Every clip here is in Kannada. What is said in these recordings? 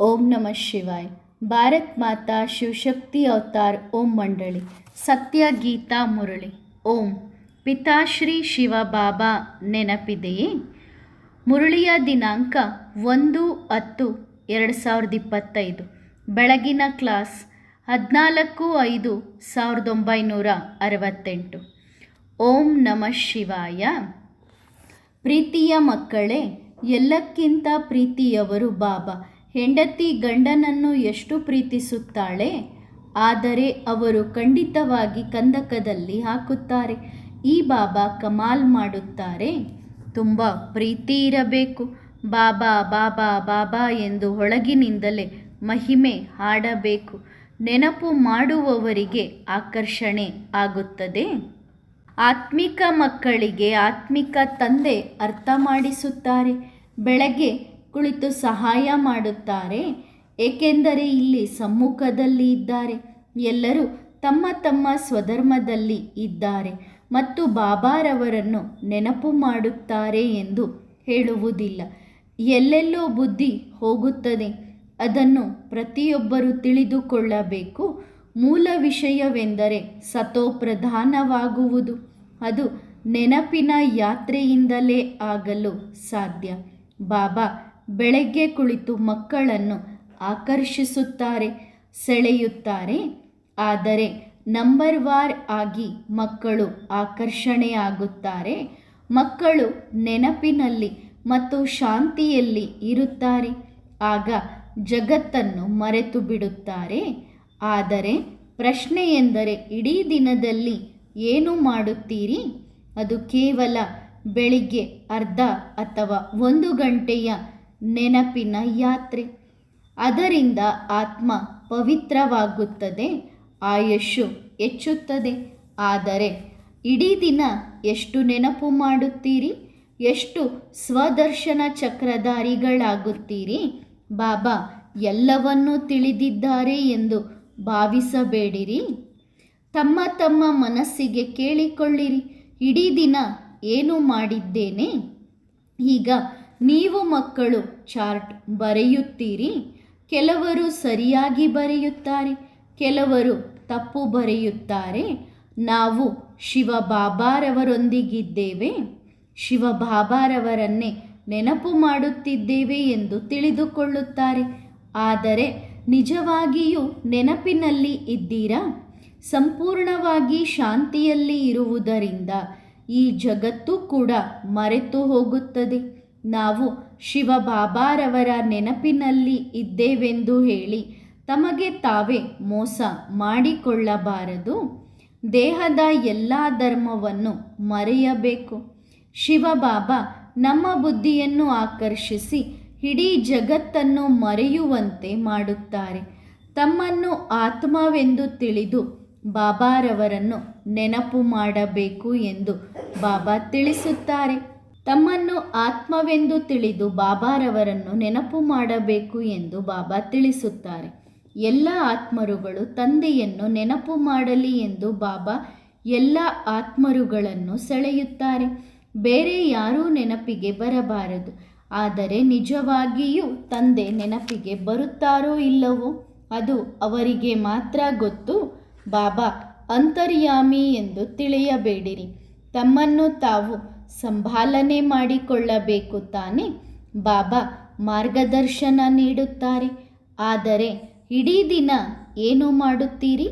ಓಂ ನಮಃ ಶಿವಾಯ್. ಭಾರತ್ ಮಾತಾ ಶಿವಶಕ್ತಿ ಅವತಾರ್ ಓಂ ಮಂಡಳಿ. ಸತ್ಯ ಗೀತಾ ಮುರಳಿ. ಓಂ. ಪಿತಾಶ್ರೀ ಶಿವ ಬಾಬಾ ನೆನಪಿದೆಯೇ? ಮುರಳಿಯ ದಿನಾಂಕ ಒಂದು ಹತ್ತು ಎರಡು ಸಾವಿರದ ಇಪ್ಪತ್ತೈದು. ಬೆಳಗಿನ ಕ್ಲಾಸ್ ಹದಿನಾಲ್ಕು ಐದು ಸಾವಿರದ ಒಂಬೈನೂರ ಅರವತ್ತೆಂಟು. ಓಂ ನಮಃ ಶಿವಾಯ. ಪ್ರೀತಿಯ ಮಕ್ಕಳೇ, ಎಲ್ಲಕ್ಕಿಂತ ಪ್ರೀತಿಯವರು ಬಾಬಾ. ಹೆಂಡತಿ ಗಂಡನನ್ನು ಎಷ್ಟು ಪ್ರೀತಿಸುತ್ತಾಳೆ? ಆದರೆ ಅವರು ಖಂಡಿತವಾಗಿ ಕಂದಕದಲ್ಲಿ ಹಾಕುತ್ತಾರೆ. ಈ ಬಾಬಾ ಕಮಾಲ್ ಮಾಡುತ್ತಾರೆ. ತುಂಬ ಪ್ರೀತಿ ಇರಬೇಕು. ಬಾಬಾ ಬಾಬಾ ಬಾಬಾ ಎಂದು ಒಳಗಿನಿಂದಲೇ ಮಹಿಮೆ ಹಾಡಬೇಕು. ನೆನಪು ಮಾಡುವವರಿಗೆ ಆಕರ್ಷಣೆ ಆಗುತ್ತದೆ. ಆತ್ಮಿಕ ಮಕ್ಕಳಿಗೆ ಆತ್ಮಿಕ ತಂದೆ ಅರ್ಥ ಮಾಡಿಸುತ್ತಾರೆ. ಬೆಳಗ್ಗೆ ಕುಳಿತು ಸಹಾಯ ಮಾಡುತ್ತಾರೆ. ಏಕೆಂದರೆ ಇಲ್ಲಿ ಸಮ್ಮುಖದಲ್ಲಿ ಇದ್ದಾರೆ. ಎಲ್ಲರೂ ತಮ್ಮ ತಮ್ಮ ಸ್ವಧರ್ಮದಲ್ಲಿ ಇದ್ದಾರೆ ಮತ್ತು ಬಾಬಾರವರನ್ನು ನೆನಪು ಮಾಡುತ್ತಾರೆ ಎಂದು ಹೇಳುವುದಿಲ್ಲ. ಎಲ್ಲೆಲ್ಲೋ ಬುದ್ಧಿ ಹೋಗುತ್ತದೆ. ಅದನ್ನು ಪ್ರತಿಯೊಬ್ಬರು ತಿಳಿದುಕೊಳ್ಳಬೇಕು. ಮೂಲ ವಿಷಯವೆಂದರೆ ಸತೋಪ್ರಧಾನವಾಗುವುದು ಅದು ನೆನಪಿನ ಯಾತ್ರೆಯಿಂದಲೇ ಆಗಲು ಸಾಧ್ಯ. ಬಾಬಾ ಬೆಳಗ್ಗೆ ಕುಳಿತು ಮಕ್ಕಳನ್ನು ಆಕರ್ಷಿಸುತ್ತಾರೆ, ಸೆಳೆಯುತ್ತಾರೆ. ಆದರೆ ನಂಬರ್ ವಾರ್ ಆಗಿ ಮಕ್ಕಳು ಆಕರ್ಷಣೆಯಾಗುತ್ತಾರೆ. ಮಕ್ಕಳು ನೆನಪಿನಲ್ಲಿ ಮತ್ತು ಶಾಂತಿಯಲ್ಲಿ ಇರುತ್ತಾರೆ. ಆಗ ಜಗತ್ತನ್ನು ಮರೆತು ಬಿಡುತ್ತಾರೆ. ಆದರೆ ಪ್ರಶ್ನೆ ಎಂದರೆ, ಇಡೀ ದಿನದಲ್ಲಿ ಏನು ಮಾಡುತ್ತೀರಿ? ಅದು ಕೇವಲ ಬೆಳಿಗ್ಗೆ ಅರ್ಧ ಅಥವಾ ಒಂದು ಗಂಟೆಯ ನೆನಪಿನ ಯಾತ್ರೆ. ಅದರಿಂದ ಆತ್ಮ ಪವಿತ್ರವಾಗುತ್ತದೆ ಆಯುಷ್ಯು ಹೆಚ್ಚುತ್ತದೆ. ಆದರೆ ಇಡೀ ದಿನ ಎಷ್ಟು ನೆನಪು ಮಾಡುತ್ತೀರಿ? ಎಷ್ಟು ಸ್ವದರ್ಶನ ಚಕ್ರಧಾರಿಗಳಾಗುತ್ತೀರಿ? ಬಾಬಾ, ಎಲ್ಲವನ್ನೂ ತಿಳಿದಿದ್ದಾರೆ ಎಂದು ಭಾವಿಸಬೇಡಿರಿ. ತಮ್ಮ ತಮ್ಮ ಮನಸ್ಸಿಗೆ ಕೇಳಿಕೊಳ್ಳಿರಿ. ಇಡೀ ದಿನ ಏನು ಮಾಡಿದ್ದೇನೆ? ಈಗ ನೀವು ಮಕ್ಕಳು ಚಾರ್ಟ್ ಬರೆಯುತ್ತೀರಿ, ಕೆಲವರು ಸರಿಯಾಗಿ ಬರೆಯುತ್ತಾರೆ, ಕೆಲವರು ತಪ್ಪು ಬರೆಯುತ್ತಾರೆ. ನಾವು ಶಿವ ಬಾಬಾರವರೊಂದಿಗಿದ್ದೇವೆ ಶಿವ ಬಾಬಾರವರನ್ನೇ ನೆನಪು ಮಾಡುತ್ತಿದ್ದೇವೆ ಎಂದು ತಿಳಿದುಕೊಳ್ಳುತ್ತಾರೆ. ಆದರೆ ನಿಜವಾಗಿಯೂ ನೆನಪಿನಲ್ಲಿ ಇದ್ದೀರಾ? ಸಂಪೂರ್ಣವಾಗಿ ಶಾಂತಿಯಲ್ಲಿ ಇರುವುದರಿಂದ ಈ ಜಗತ್ತು ಕೂಡ ಮರೆತು ಹೋಗುತ್ತದೆ ನಾವು ಶಿವ ಬಾಬಾರವರ ನೆನಪಿನಲ್ಲಿ ಇದ್ದೇವೆಂದು ಹೇಳಿ ತಮಗೆ ತಾವೇ ಮೋಸ ಮಾಡಿಕೊಳ್ಳಬಾರದು. ದೇಹದ ಎಲ್ಲ ಧರ್ಮವನ್ನು ಮರೆಯಬೇಕು. ಶಿವಬಾಬಾ ನಮ್ಮ ಬುದ್ಧಿಯನ್ನು ಆಕರ್ಷಿಸಿ ಇಡೀ ಜಗತ್ತನ್ನು ಮರೆಯುವಂತೆ ಮಾಡುತ್ತಾರೆ. ತಮ್ಮನ್ನು ಆತ್ಮವೆಂದು ತಿಳಿದು ಬಾಬಾರವರನ್ನು ನೆನಪು ಮಾಡಬೇಕು ಎಂದು ಬಾಬಾ ತಿಳಿಸುತ್ತಾರೆ. ತಮ್ಮನ್ನು ಆತ್ಮವೆಂದು ತಿಳಿದು ಬಾಬಾರವರನ್ನು ನೆನಪು ಮಾಡಬೇಕು ಎಂದು ಬಾಬಾ ತಿಳಿಸುತ್ತಾರೆ. ಎಲ್ಲ ಆತ್ಮರುಗಳು ತಂದೆಯನ್ನು ನೆನಪು ಮಾಡಲಿ ಎಂದು ಬಾಬಾ ಎಲ್ಲ ಆತ್ಮರುಗಳನ್ನು ಸೆಳೆಯುತ್ತಾರೆ. ಬೇರೆ ಯಾರೂ ನೆನಪಿಗೆ ಬರಬಾರದು. ಆದರೆ ನಿಜವಾಗಿಯೂ ತಂದೆ ನೆನಪಿಗೆ ಬರುತ್ತಾರೋ ಇಲ್ಲವೋ, ಅದು ಅವರಿಗೆ ಮಾತ್ರ ಗೊತ್ತು. ಬಾಬಾ, ಅಂತರ್ಯಾಮಿ ಎಂದು ತಿಳಿಯಬೇಡಿರಿ. ತಮ್ಮನ್ನು ತಾವು ಸಂಭಾಲನೆ ಮಾಡಿಕೊಳ್ಳಬೇಕು ತಾನೆ. ಬಾಬಾ ಮಾರ್ಗದರ್ಶನ ನೀಡುತ್ತಾರೆ. ಆದರೆ ಇಡೀ ದಿನ ಏನು ಮಾಡುತ್ತೀರಿ?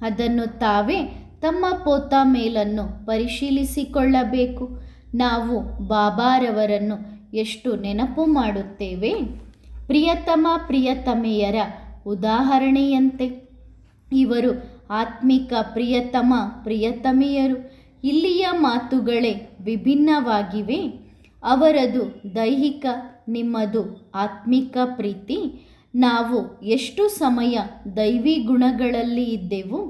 ಅದನ್ನು ತಾವೇ ತಮ್ಮ ಪೋತ ಮೇಲನ್ನು ಪರಿಶೀಲಿಸಿಕೊಳ್ಳಬೇಕು. ನಾವು ಬಾಬಾರವರನ್ನು ಎಷ್ಟು ನೆನಪು ಮಾಡುತ್ತೇವೆ? ಪ್ರಿಯತಮ ಪ್ರಿಯತಮೆಯರ ಉದಾಹರಣೆಯಂತೆ, ಇವರು ಆತ್ಮಿಕ ಪ್ರಿಯತಮ ಪ್ರಿಯತಮೆಯರು. ಇಲ್ಲಿಯ ಮಾತುಗಳೇ ವಿಭಿನ್ನವಾಗಿವೆ. ಅವರದು ದೈಹಿಕ, ನಿಮ್ಮದು ಆತ್ಮಿಕ ಪ್ರೀತಿ. ನಾವು ಎಷ್ಟು ಸಮಯ ದೈವಿ ಗುಣಗಳಲ್ಲಿ ಇದ್ದೆವು,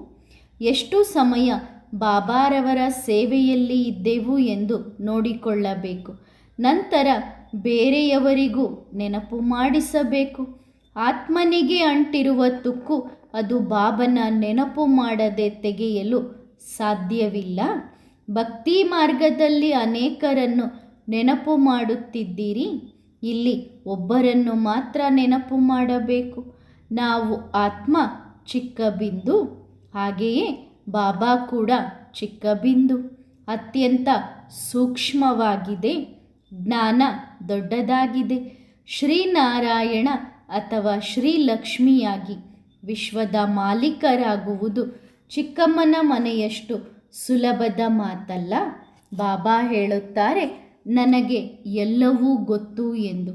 ಎಷ್ಟು ಸಮಯ ಬಾಬಾರವರ ಸೇವೆಯಲ್ಲಿ ಇದ್ದೆವು ಎಂದು ನೋಡಿಕೊಳ್ಳಬೇಕು. ನಂತರ ಬೇರೆಯವರಿಗೂ ನೆನಪು ಮಾಡಿಸಬೇಕು. ಆತ್ಮನಿಗೆ ಅಂಟಿರುವ ತುಕ್ಕು ಅದು ಬಾಬನ ನೆನಪು ಮಾಡದೆ ತೆಗೆಯಲು ಸಾಧ್ಯವಿಲ್ಲ. ಭಕ್ತಿ ಮಾರ್ಗದಲ್ಲಿ ಅನೇಕರನ್ನು ನೆನಪು ಮಾಡುತ್ತಿದ್ದೀರಿ? ಇಲ್ಲಿ ಒಬ್ಬರನ್ನು ಮಾತ್ರ ನೆನಪು ಮಾಡಬೇಕು. ನಾವು ಆತ್ಮ ಚಿಕ್ಕ ಬಿಂದು ಹಾಗೆಯೇ ಬಾಬಾ ಕೂಡ ಚಿಕ್ಕ ಬಿಂದು ಅತ್ಯಂತ ಸೂಕ್ಷ್ಮವಾಗಿದೆ, ಜ್ಞಾನ ದೊಡ್ಡದಾಗಿದೆ. ಶ್ರೀನಾರಾಯಣ ಅಥವಾ ಶ್ರೀಲಕ್ಷ್ಮಿಯಾಗಿ ವಿಶ್ವದ ಮಾಲೀಕರಾಗುವುದು ಚಿಕ್ಕಮ್ಮನ ಮನೆಯಷ್ಟು ಸುಲಭದ ಮಾತಲ್ಲ. ಬಾಬಾ ಹೇಳುತ್ತಾರೆ, ನನಗೆ ಎಲ್ಲವೂ ಗೊತ್ತು ಎಂದು.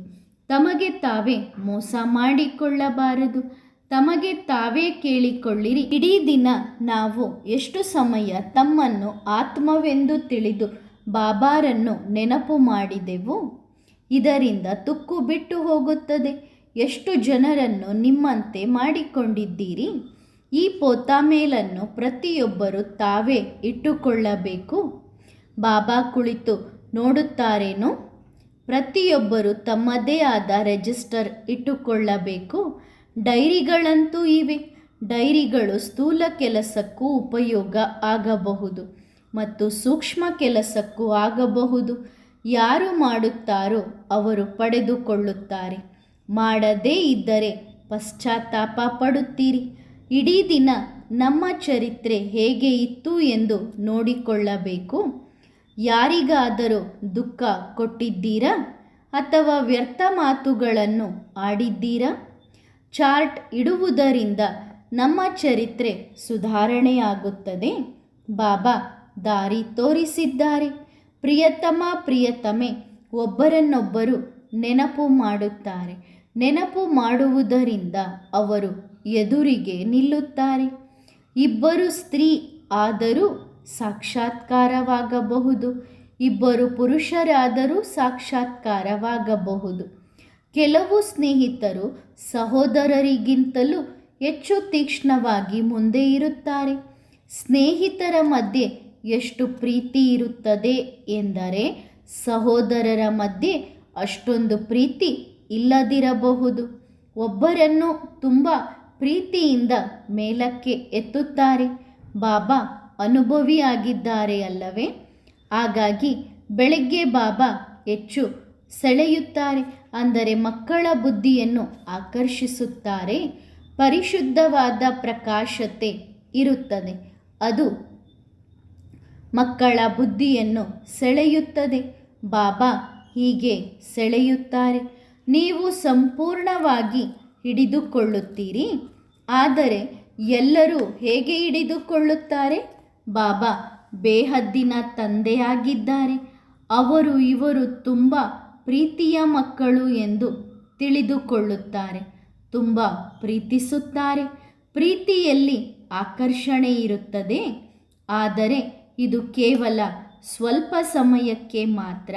ತಮಗೆ ತಾವೇ ಮೋಸ ಮಾಡಿಕೊಳ್ಳಬಾರದು. ತಮಗೆ ತಾವೇ ಕೇಳಿಕೊಳ್ಳಿರಿ. ಇಡೀ ದಿನ ನಾವು ಎಷ್ಟು ಸಮಯ ತಮ್ಮನ್ನು ಆತ್ಮವೆಂದು ತಿಳಿದು ಬಾಬಾರನ್ನು ನೆನಪು ಮಾಡಿದೆವು? ಇದರಿಂದ ತುಕ್ಕು ಬಿಟ್ಟು ಹೋಗುತ್ತದೆ. ಎಷ್ಟು ಜನರನ್ನು ನಿಮ್ಮಂತೆ ಮಾಡಿಕೊಂಡಿದ್ದೀರಿ? ಈ ಪೋತಾಮೇಲನ್ನು ಪ್ರತಿಯೊಬ್ಬರು ತಾವೇ ಇಟ್ಟುಕೊಳ್ಳಬೇಕು. ಬಾಬಾ ಕುಳಿತು, ನೋಡುತ್ತಾರೇನು? ಪ್ರತಿಯೊಬ್ಬರು ತಮ್ಮದೇ ಆದ ರೆಜಿಸ್ಟರ್ ಇಟ್ಟುಕೊಳ್ಳಬೇಕು. ಡೈರಿಗಳಂತೂ ಇವೆ. ಡೈರಿಗಳು ಸ್ಥೂಲ ಕೆಲಸಕ್ಕೂ ಉಪಯೋಗ ಆಗಬಹುದು ಮತ್ತು ಸೂಕ್ಷ್ಮ ಕೆಲಸಕ್ಕೂ ಆಗಬಹುದು. ಯಾರು ಮಾಡುತ್ತಾರೋ ಅವರು ಪಡೆದುಕೊಳ್ಳುತ್ತಾರೆ. ಮಾಡದೇ ಇದ್ದರೆ ಪಶ್ಚಾತ್ತಾಪ ಪಡುತ್ತೀರಿ. ಇಡೀ ದಿನ ನಮ್ಮ ಚರಿತ್ರೆ ಹೇಗೆ ಇತ್ತು ಎಂದು ನೋಡಿಕೊಳ್ಳಬೇಕು. ಯಾರಿಗಾದರೂ ದುಃಖ ಕೊಟ್ಟಿದ್ದೀರಾ? ಅಥವಾ ವ್ಯರ್ಥ ಮಾತುಗಳನ್ನು ಆಡಿದ್ದೀರಾ? ಚಾರ್ಟ್ ಇಡುವುದರಿಂದ ನಮ್ಮ ಚರಿತ್ರೆ ಸುಧಾರಣೆಯಾಗುತ್ತದೆ. ಬಾಬಾ ದಾರಿ ತೋರಿಸಿದ್ದಾರೆ. ಪ್ರಿಯತಮ ಪ್ರಿಯತಮೆ ಒಬ್ಬರನ್ನೊಬ್ಬರು ನೆನಪು ಮಾಡುತ್ತಾರೆ. ನೆನಪು ಮಾಡುವುದರಿಂದ ಅವರು ಎದುರಿಗೆ ನಿಲ್ಲುತ್ತಾರೆ. ಇಬ್ಬರು ಸ್ತ್ರೀ ಆದರೂ ಸಾಕ್ಷಾತ್ಕಾರವಾಗಬಹುದು. ಇಬ್ಬರು ಪುರುಷರಾದರೂ ಸಾಕ್ಷಾತ್ಕಾರವಾಗಬಹುದು. ಕೆಲವು ಸ್ನೇಹಿತರು ಸಹೋದರರಿಗಿಂತಲೂ ಹೆಚ್ಚು ತೀಕ್ಷ್ಣವಾಗಿ ಮುಂದೆ ಇರುತ್ತಾರೆ. ಸ್ನೇಹಿತರ ಮಧ್ಯೆ ಎಷ್ಟು ಪ್ರೀತಿ ಇರುತ್ತದೆ ಎಂದರೆ ಸಹೋದರರ ಮಧ್ಯೆ ಅಷ್ಟೊಂದು ಪ್ರೀತಿ ಇಲ್ಲದಿರಬಹುದು. ಒಬ್ಬರನ್ನು ತುಂಬ ಪ್ರೀತಿಯಿಂದ ಮೇಲಕ್ಕೆ ಎತ್ತುತ್ತಾರೆ. ಬಾಬಾ ಅನುಭವಿಯಾಗಿದ್ದಾರೆ ಅಲ್ಲವೇ? ಹಾಗಾಗಿ ಬೆಳಗ್ಗೆ ಬಾಬಾ ಹೆಚ್ಚು ಸೆಳೆಯುತ್ತಾರೆ. ಅಂದರೆ ಮಕ್ಕಳ ಬುದ್ಧಿಯನ್ನು ಆಕರ್ಷಿಸುತ್ತಾರೆ. ಪರಿಶುದ್ಧವಾದ ಪ್ರಕಾಶತೆ ಇರುತ್ತದೆ. ಅದು ಮಕ್ಕಳ ಬುದ್ಧಿಯನ್ನು ಸೆಳೆಯುತ್ತದೆ. ಬಾಬಾ ಹೀಗೆ ಸೆಳೆಯುತ್ತಾರೆ. ನೀವು ಸಂಪೂರ್ಣವಾಗಿ ಹಿಡಿದುಕೊಳ್ಳುತ್ತೀರಿ. ಆದರೆ ಎಲ್ಲರೂ ಹೇಗೆ ಹಿಡಿದುಕೊಳ್ಳುತ್ತಾರೆ? ಬಾಬಾ ಬೇಹದ್ದಿನ ತಂದೆಯಾಗಿದ್ದಾರೆ. ಅವರು ಇವರು ತುಂಬ ಪ್ರೀತಿಯ ಮಕ್ಕಳು ಎಂದು ತಿಳಿದುಕೊಳ್ಳುತ್ತಾರೆ. ತುಂಬ ಪ್ರೀತಿಸುತ್ತಾರೆ. ಪ್ರೀತಿಯಲ್ಲಿ ಆಕರ್ಷಣೆ ಇರುತ್ತದೆ. ಆದರೆ ಇದು ಕೇವಲ ಸ್ವಲ್ಪ ಸಮಯಕ್ಕೆ ಮಾತ್ರ.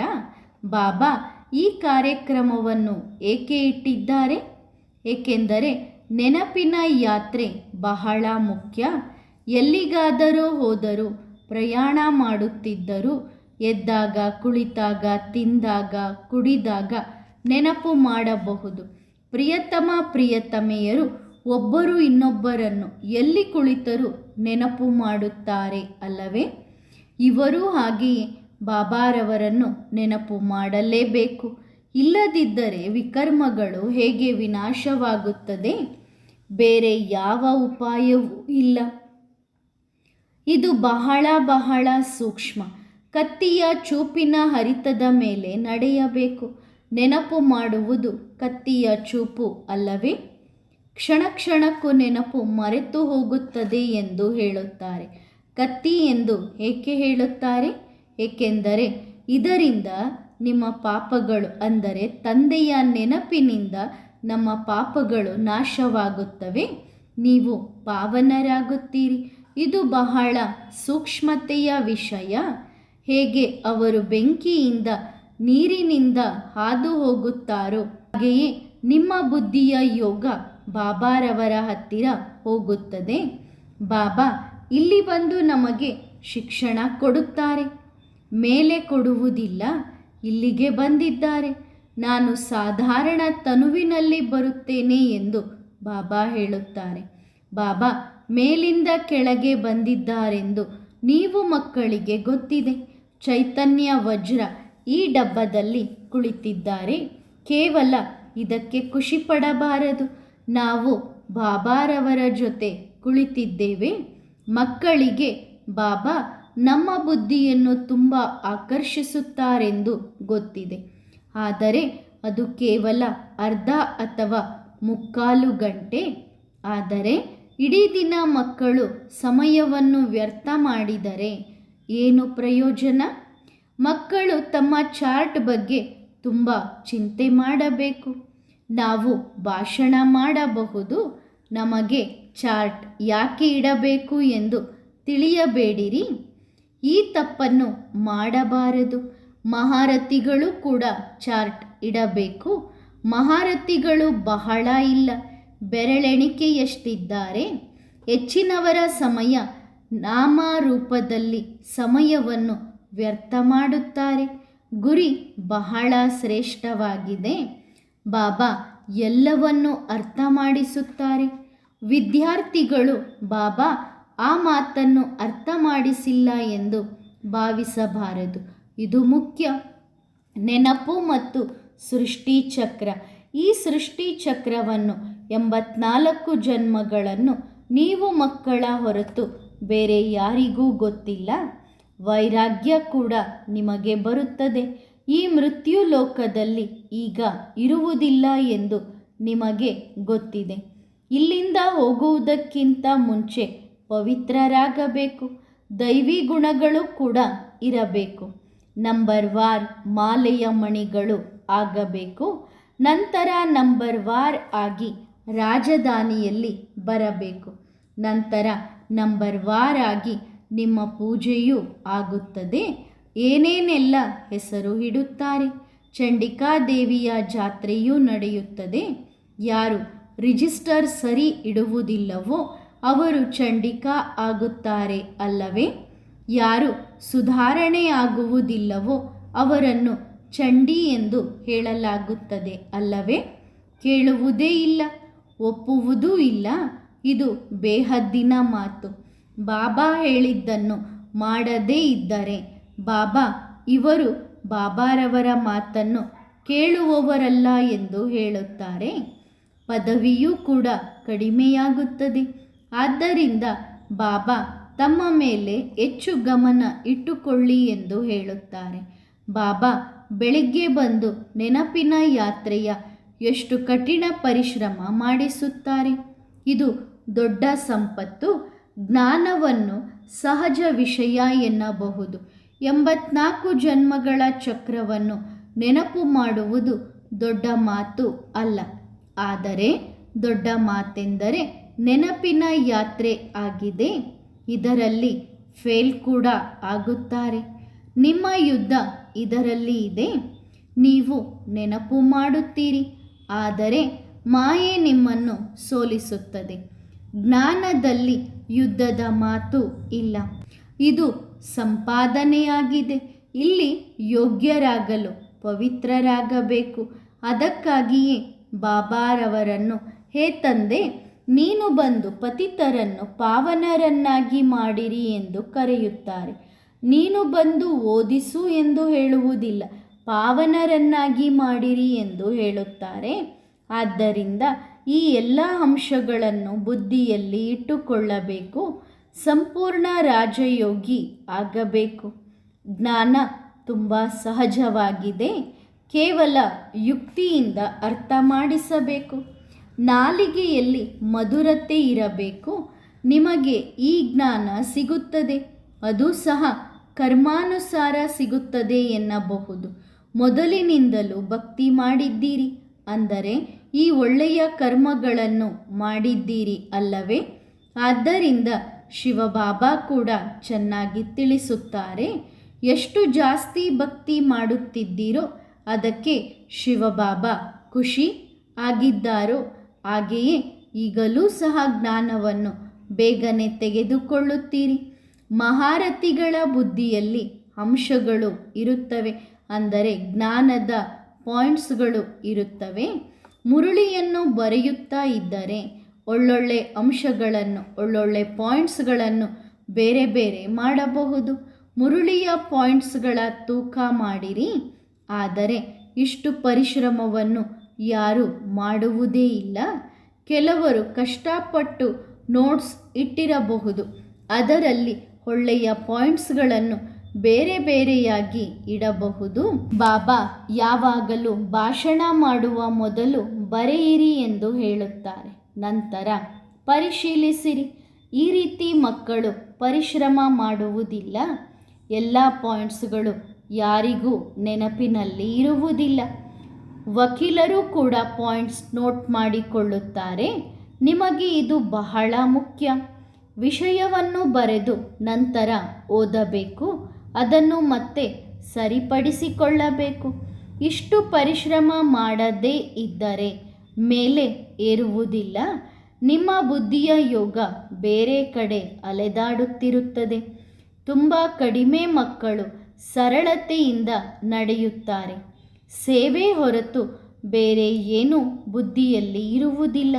ಬಾಬಾ ಈ ಕಾರ್ಯಕ್ರಮವನ್ನು ಏಕೆ ಇಟ್ಟಿದ್ದಾರೆ? ಏಕೆಂದರೆ ನೆನಪಿನ ಯಾತ್ರೆ ಬಹಳ ಮುಖ್ಯ. ಎಲ್ಲಿಗಾದರೂ ಹೋದರೂ ಪ್ರಯಾಣ ಮಾಡುತ್ತಿದ್ದರೂ ಎದ್ದಾಗ, ಕುಳಿತಾಗ, ತಿಂದಾಗ, ಕುಡಿದಾಗ ನೆನಪು ಮಾಡಬಹುದು. ಪ್ರಿಯತಮ ಪ್ರಿಯತಮೆಯರು ಒಬ್ಬರು ಇನ್ನೊಬ್ಬರನ್ನು ಎಲ್ಲಿ ಕುಳಿತರೂ ನೆನಪು ಮಾಡುತ್ತಾರೆ ಅಲ್ಲವೇ? ಇವರೂ ಹಾಗೆಯೇ ಬಾಬಾರವರನ್ನು ನೆನಪು ಮಾಡಲೇಬೇಕು. ಇಲ್ಲದಿದ್ದರೆ ವಿಕರ್ಮಗಳು ಹೇಗೆ ವಿನಾಶವಾಗುತ್ತದೆ? ಬೇರೆ ಯಾವ ಉಪಾಯವೂ ಇಲ್ಲ. ಇದು ಬಹಳ ಬಹಳ ಸೂಕ್ಷ್ಮ. ಕತ್ತಿಯ ಚೂಪಿನ ಹರಿತದ ಮೇಲೆ ನಡೆಯಬೇಕು. ನೆನಪು ಮಾಡುವುದು ಕತ್ತಿಯ ಚೂಪು ಅಲ್ಲವೇ? ಕ್ಷಣ ಕ್ಷಣಕ್ಕೂ ನೆನಪು ಮರೆತು ಹೋಗುತ್ತದೆ ಎಂದು ಹೇಳುತ್ತಾರೆ. ಕತ್ತಿ ಎಂದು ಏಕೆ ಹೇಳುತ್ತಾರೆ? ಏಕೆಂದರೆ ಇದರಿಂದ ನಿಮ್ಮ ಪಾಪಗಳು, ಅಂದರೆ ತಂದೆಯ ನೆನಪಿನಿಂದ ನಮ್ಮ ಪಾಪಗಳು ನಾಶವಾಗುತ್ತವೆ. ನೀವು ಪಾವನರಾಗುತ್ತೀರಿ. ಇದು ಬಹಳ ಸೂಕ್ಷ್ಮತೆಯ ವಿಷಯ. ಹೇಗೆ ಅವರು ಬೆಂಕಿಯಿಂದ ನೀರಿನಿಂದ ಹಾದು ಹೋಗುತ್ತಾರೋ ಹಾಗೆಯೇ ನಿಮ್ಮ ಬುದ್ಧಿಯ ಯೋಗ ಬಾಬಾರವರ ಹತ್ತಿರ ಹೋಗುತ್ತದೆ. ಬಾಬಾ, ಇಲ್ಲಿ ಬಂದು ನಮಗೆ ಶಿಕ್ಷಣ ಕೊಡುತ್ತಾರೆ. ಮೇಲೆ ಕೊಡುವುದಿಲ್ಲ, ಇಲ್ಲಿಗೆ ಬಂದಿದ್ದಾರೆ. ನಾನು ಸಾಧಾರಣ ತನುವಿನಲ್ಲಿ ಬರುತ್ತೇನೆ ಎಂದು ಬಾಬಾ ಹೇಳುತ್ತಾರೆ. ಬಾಬಾ, ಮೇಲಿಂದ ಕೆಳಗೆ ಬಂದಿದ್ದಾರೆಂದು ನೀವು ಮಕ್ಕಳಿಗೆ ಗೊತ್ತಿದೆ. ಚೈತನ್ಯ ವಜ್ರ ಈ ಡಬ್ಬದಲ್ಲಿ ಕುಳಿತಿದ್ದಾರೆ. ಕೇವಲ ಇದಕ್ಕೆ ಖುಷಿ ಪಡಬಾರದು ನಾವು ಬಾಬಾರವರ ಜೊತೆ ಕುಳಿತಿದ್ದೇವೆ. ಮಕ್ಕಳಿಗೆ ಬಾಬಾ ನಮ್ಮ ಬುದ್ಧಿಯನ್ನು ತುಂಬ ಆಕರ್ಷಿಸುತ್ತಾರೆಂದು ಗೊತ್ತಿದೆ. ಆದರೆ ಅದು ಕೇವಲ ಅರ್ಧ ಅಥವಾ ಮುಕ್ಕಾಲು ಗಂಟೆ. ಆದರೆ ಇಡೀ ದಿನ ಮಕ್ಕಳು ಸಮಯವನ್ನು ವ್ಯರ್ಥ ಮಾಡಿದರೆ ಏನು ಪ್ರಯೋಜನ? ಮಕ್ಕಳು ತಮ್ಮ ಚಾರ್ಟ್ ಬಗ್ಗೆ ತುಂಬ ಚಿಂತೆ ಮಾಡಬೇಕು. ನಾವು ಭಾಷಣ ಮಾಡಬಹುದು. ನಮಗೆ ಚಾರ್ಟ್ ಯಾಕೆ ಇಡಬೇಕು ಎಂದು ತಿಳಿಯಬೇಡಿರಿ. ಈ ತಪ್ಪನ್ನು ಮಾಡಬಾರದು. ಮಹಾರಥಿಗಳು ಕೂಡ ಚಾರ್ಟ್ ಇಡಬೇಕು. ಮಹಾರಥಿಗಳು ಬಹಳ ಇಲ್ಲ. ಬೆರಳೆಣಿಕೆಯಷ್ಟಿದ್ದಾರೆ. ಹೆಚ್ಚಿನವರ ಸಮಯ ನಾಮರೂಪದಲ್ಲಿ ಸಮಯವನ್ನು ವ್ಯರ್ಥ ಮಾಡುತ್ತಾರೆ. ಗುರಿ ಬಹಳ ಶ್ರೇಷ್ಠವಾಗಿದೆ. ಬಾಬಾ ಎಲ್ಲವನ್ನು ಅರ್ಥ ಮಾಡಿಸುತ್ತಾರೆ. ವಿದ್ಯಾರ್ಥಿಗಳು ಬಾಬಾ ಆ ಮಾತನ್ನು ಅರ್ಥ ಮಾಡಿಸಿಲ್ಲ ಎಂದು ಭಾವಿಸಬಾರದು. ಇದು ಮುಖ್ಯ. ನೆನಪು ಮತ್ತು ಸೃಷ್ಟಿ ಚಕ್ರ ಈ ಸೃಷ್ಟಿ ಚಕ್ರವನ್ನು ಎಂಬತ್ನಾಲ್ಕು ಜನ್ಮಗಳನ್ನು ನೀವು ಮಕ್ಕಳ ಹೊರತು ಬೇರೆ ಯಾರಿಗೂ ಗೊತ್ತಿಲ್ಲ. ವೈರಾಗ್ಯ ಕೂಡ ನಿಮಗೆ ಬರುತ್ತದೆ. ಈ ಮೃತ್ಯು ಲೋಕದಲ್ಲಿ ಈಗ ಇರುವುದಿಲ್ಲ ಎಂದು ನಿಮಗೆ ಗೊತ್ತಿದೆ. ಇಲ್ಲಿಂದ ಹೋಗುವುದಕ್ಕಿಂತ ಮುಂಚೆ ಪವಿತ್ರರಾಗಬೇಕು. ದೈವಿ ಗುಣಗಳು ಕೂಡ ಇರಬೇಕು. ನಂಬರ್ ವಾರ್ ಮಾಲೆಯ ಮಣಿಗಳು ಆಗಬೇಕು. ನಂತರ ನಂಬರ್ ವಾರ್ ಆಗಿ ರಾಜಧಾನಿಯಲ್ಲಿ ಬರಬೇಕು. ನಂತರ ನಂಬರ್ ವಾರ್ ಆಗಿ ನಿಮ್ಮ ಪೂಜೆಯೂ ಆಗುತ್ತದೆ. ಏನೇನೆಲ್ಲ ಹೆಸರು ಇಡುತ್ತಾರೆ? ಚಂಡಿಕಾದೇವಿಯ ಜಾತ್ರೆಯೂ ನಡೆಯುತ್ತದೆ. ಯಾರು ರಿಜಿಸ್ಟರ್ ಸರಿ ಇಡುವುದಿಲ್ಲವೋ ಅವರು ಚಂಡಿಕಾ ಆಗುತ್ತಾರೆ ಅಲ್ಲವೇ? ಯಾರು ಸುಧಾರಣೆಯಾಗುವುದಿಲ್ಲವೋ ಅವರನ್ನು ಚಂಡಿ ಎಂದು ಹೇಳಲಾಗುತ್ತದೆ ಅಲ್ಲವೇ? ಕೇಳುವುದೇ ಇಲ್ಲ, ಒಪ್ಪುವುದೂ ಇಲ್ಲ, ಇದು ಬೇಹದ್ದಿನ ಮಾತು. ಬಾಬಾ ಹೇಳಿದ್ದನ್ನು ಮಾಡದೇ ಇದ್ದರೆ ಬಾಬಾ, ಇವರು ಬಾಬಾರವರ ಮಾತನ್ನು ಕೇಳುವವರಲ್ಲ ಎಂದು ಹೇಳುತ್ತಾರೆ. ಪದವಿಯೂ ಕೂಡ ಕಡಿಮೆಯಾಗುತ್ತದೆ. ಆದ್ದರಿಂದ ಬಾಬಾ ತಮ್ಮ ಮೇಲೆ ಹೆಚ್ಚು ಗಮನ ಇಟ್ಟುಕೊಳ್ಳಿ ಎಂದು ಹೇಳುತ್ತಾರೆ. ಬಾಬಾ ಬೆಳಿಗ್ಗೆ ಬಂದು ನೆನಪಿನ ಯಾತ್ರೆಯ ಎಷ್ಟು ಕಠಿಣ ಪರಿಶ್ರಮ ಮಾಡಿಸುತ್ತಾರೆ. ಇದು ದೊಡ್ಡ ಸಂಪತ್ತು, ಜ್ಞಾನವನ್ನು ಸಹಜ ವಿಷಯ ಎನ್ನಬಹುದು. ಎಂಬತ್ನಾಲ್ಕು ಜನ್ಮಗಳ ಚಕ್ರವನ್ನು ನೆನಪು ಮಾಡುವುದು ದೊಡ್ಡ ಮಾತು ಅಲ್ಲ. ಆದರೆ ದೊಡ್ಡ ಮಾತೆಂದರೆ ನೆನಪಿನ ಯಾತ್ರೆ ಆಗಿದೆ. ಇದರಲ್ಲಿ ಫೇಲ್ ಕೂಡ ಆಗುತ್ತಾರೆ. ನಿಮ್ಮ ಯುದ್ಧ ಇದರಲ್ಲಿ ಇದೆ. ನೀವು ನೆನಪು ಮಾಡುತ್ತೀರಿ. ಆದರೆ ಮಾಯೆ ನಿಮ್ಮನ್ನು ಸೋಲಿಸುತ್ತದೆ. ಜ್ಞಾನದಲ್ಲಿ ಯುದ್ಧದ ಮಾತು ಇಲ್ಲ. ಇದು ಸಂಪಾದನೆಯಾಗಿದೆ. ಇಲ್ಲಿ ಯೋಗ್ಯರಾಗಲು ಪವಿತ್ರರಾಗಬೇಕು. ಅದಕ್ಕಾಗಿಯೇ ಬಾಬಾರವರನ್ನು ಹೇ ತಂದೆ ನೀನು ಬಂದು ಪತಿತರನ್ನು ಪಾವನರನ್ನಾಗಿ ಮಾಡಿರಿ ಎಂದು ಕರೆಯುತ್ತಾರೆ. ನೀನು ಬಂದು ಓದಿಸು ಎಂದು ಹೇಳುವುದಿಲ್ಲ, ಪಾವನರನ್ನಾಗಿ ಮಾಡಿರಿ ಎಂದು ಹೇಳುತ್ತಾರೆ. ಆದ್ದರಿಂದ ಈ ಎಲ್ಲ ಅಂಶಗಳನ್ನು ಬುದ್ಧಿಯಲ್ಲಿ ಇಟ್ಟುಕೊಳ್ಳಬೇಕು, ಸಂಪೂರ್ಣ ರಾಜಯೋಗಿ ಆಗಬೇಕು. ಜ್ಞಾನ ತುಂಬ ಸಹಜವಾಗಿದೆ, ಕೇವಲ ಯುಕ್ತಿಯಿಂದ ಅರ್ಥ ಮಾಡಿಸಬೇಕು. ನಾಲಿಗೆಯಲ್ಲಿ ಮಧುರತೆ ಇರಬೇಕು. ನಿಮಗೆ ಈ ಜ್ಞಾನ ಸಿಗುತ್ತದೆ. ಅದು ಸಹ ಕರ್ಮಾನುಸಾರ ಸಿಗುತ್ತದೆ ಎನ್ನಬಹುದು. ಮೊದಲಿನಿಂದಲೂ ಭಕ್ತಿ ಮಾಡಿದ್ದೀರಿ. ಅಂದರೆ ಈ ಒಳ್ಳೆಯ ಕರ್ಮಗಳನ್ನು ಮಾಡಿದ್ದೀರಿ ಅಲ್ಲವೇ? ಆದ್ದರಿಂದ ಶಿವಬಾಬಾ ಕೂಡ ಚೆನ್ನಾಗಿ ತಿಳಿಸುತ್ತಾರೆ. ಎಷ್ಟು ಜಾಸ್ತಿ ಭಕ್ತಿ ಮಾಡುತ್ತಿದ್ದೀರೋ ಅದಕ್ಕೆ ಶಿವಬಾಬಾ ಖುಷಿ ಆಗಿದ್ದಾರೋ ಹಾಗೆಯೇ ಈಗಲೂ ಸಹ ಜ್ಞಾನವನ್ನು ಬೇಗನೆ ತೆಗೆದುಕೊಳ್ಳುತ್ತೀರಿ. ಮಹಾರಥಿಗಳ ಬುದ್ಧಿಯಲ್ಲಿ ಅಂಶಗಳು ಇರುತ್ತವೆ ಅಂದರೆ ಜ್ಞಾನದ ಪಾಯಿಂಟ್ಸ್ಗಳು ಇರುತ್ತವೆ. ಮುರುಳಿಯನ್ನು ಬರೆಯುತ್ತಾ ಇದ್ದರೆ ಒಳ್ಳೊಳ್ಳೆ ಅಂಶಗಳನ್ನು, ಒಳ್ಳೊಳ್ಳೆ ಪಾಯಿಂಟ್ಸ್ಗಳನ್ನು ಬೇರೆ ಬೇರೆ ಮಾಡಬಹುದು. ಮುರುಳಿಯ ಪಾಯಿಂಟ್ಸ್ಗಳ ತೂಕ ಮಾಡಿರಿ. ಆದರೆ ಇಷ್ಟು ಪರಿಶ್ರಮವನ್ನು ಯಾರು ಮಾಡುವುದೇ ಇಲ್ಲ. ಕೆಲವರು ಕಷ್ಟಪಟ್ಟು ನೋಟ್ಸ್ ಇಟ್ಟಿರಬಹುದು. ಅದರಲ್ಲಿ ಒಳ್ಳೆಯ ಪಾಯಿಂಟ್ಸ್ಗಳನ್ನು ಬೇರೆ ಬೇರೆಯಾಗಿ ಇಡಬಹುದು. ಬಾಬಾ, ಯಾವಾಗಲೂ ಭಾಷಣ ಮಾಡುವ ಮೊದಲು ಬರೆಯಿರಿ ಎಂದು ಹೇಳುತ್ತಾರೆ. ನಂತರ, ಪರಿಶೀಲಿಸಿರಿ. ಈ ರೀತಿ ಮಕ್ಕಳು ಪರಿಶ್ರಮ ಮಾಡುವುದಿಲ್ಲ. ಎಲ್ಲ ಪಾಯಿಂಟ್ಸ್ಗಳು ಯಾರಿಗೂ ನೆನಪಿನಲ್ಲಿ ಇರುವುದಿಲ್ಲ. ವಕೀಲರು ಕೂಡ ಪಾಯಿಂಟ್ಸ್ ನೋಟ್ ಮಾಡಿಕೊಳ್ಳುತ್ತಾರೆ. ನಿಮಗೆ ಇದು ಬಹಳ ಮುಖ್ಯ. ವಿಷಯವನ್ನು ಬರೆದು ನಂತರ ಓದಬೇಕು. ಅದನ್ನು ಮತ್ತೆ ಸರಿಪಡಿಸಿಕೊಳ್ಳಬೇಕು. ಇಷ್ಟು ಪರಿಶ್ರಮ ಮಾಡದೇ ಇದ್ದರೆ ಮೇಲೆ ಏರುವುದಿಲ್ಲ. ನಿಮ್ಮ ಬುದ್ಧಿಯ ಯೋಗ ಬೇರೆ ಕಡೆ ಅಲೆದಾಡುತ್ತಿರುತ್ತದೆ. ತುಂಬ ಕಡಿಮೆ ಮಕ್ಕಳು ಸರಳತೆಯಿಂದ ನಡೆಯುತ್ತಾರೆ. ಸೇವೆ ಹೊರತು ಬೇರೆ ಏನೂ ಬುದ್ಧಿಯಲ್ಲಿ ಇರುವುದಿಲ್ಲ.